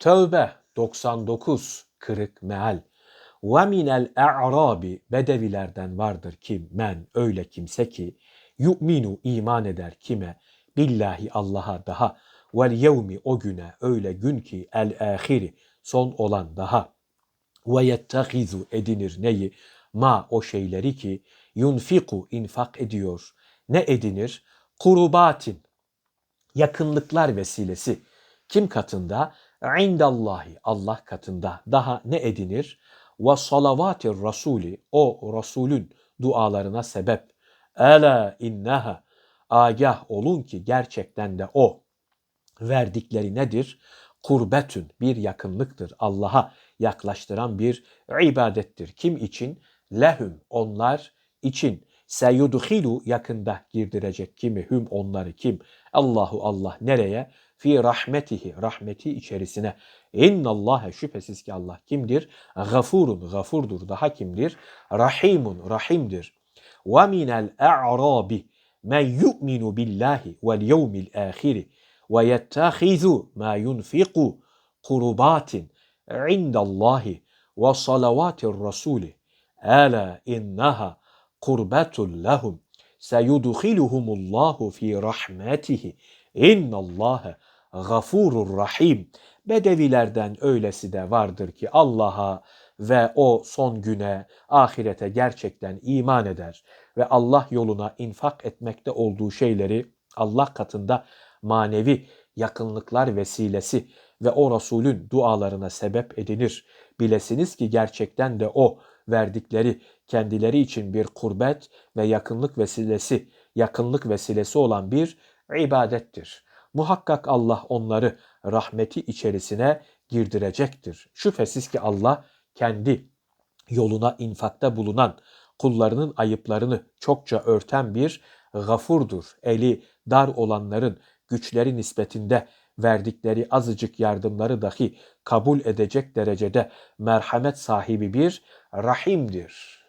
Tövbe 99 kırık meal. Ve minel a'rabi bedevilerden vardır kim men öyle kimse ki yu'minu iman eder kime? Billahi Allah'a daha. Vel yevmi o güne öyle gün ki el ahiri son olan daha. Ve yettehizu edinir neyi? Ma o şeyleri ki yunfiku infak ediyor. Ne edinir? Kurubatin yakınlıklar vesilesi. Kim katında indallahi Allah katında daha ne edinir ve salavatir rasuli o Resulün dualarına sebep Ela inneha agah olun ki gerçekten de o verdikleri nedir? Kurbetün bir yakınlıktır. Allah'a yaklaştıran bir ibadettir. Kim için? Lehum onlar için. Seyudhilu yakında girdirecek kimi? Hüm onları kim? Allahu Allah nereye? Fi rahmetihi rahmeti içerisine. İnnallâhe şüphesiz ki Allah kimdir? Gafurun gafurdur. Daha kimdir? Rahimun rahimdir. Ve minel a'rabi men yu'minu billahi vel yevmil ahiri ve yettehizu ma yunfiqu kurubatin indallahi ve salavatir rasuli ala innaha kurbetul lahum seyudhiluhumullahu fi rahmetihi innallaha gafurur rahim bedevilerden öylesi de vardır ki Allah'a ve o son güne, ahirete gerçekten iman eder ve Allah yoluna infak etmekte olduğu şeyleri Allah katında manevi yakınlıklar vesilesi ve o Resulün dualarına sebep edinir. Bilesiniz ki gerçekten de o verdikleri kendileri için bir kurbet ve yakınlık vesilesi, yakınlık vesilesi olan bir ibadettir. Muhakkak Allah onları rahmeti içerisine girdirecektir. Şüphesiz ki Allah kendi yoluna infakta bulunan kullarının ayıplarını çokça örten bir gafurdur. Eli dar olanların güçleri nispetinde verdikleri azıcık yardımları dahi kabul edecek derecede merhamet sahibi bir rahimdir.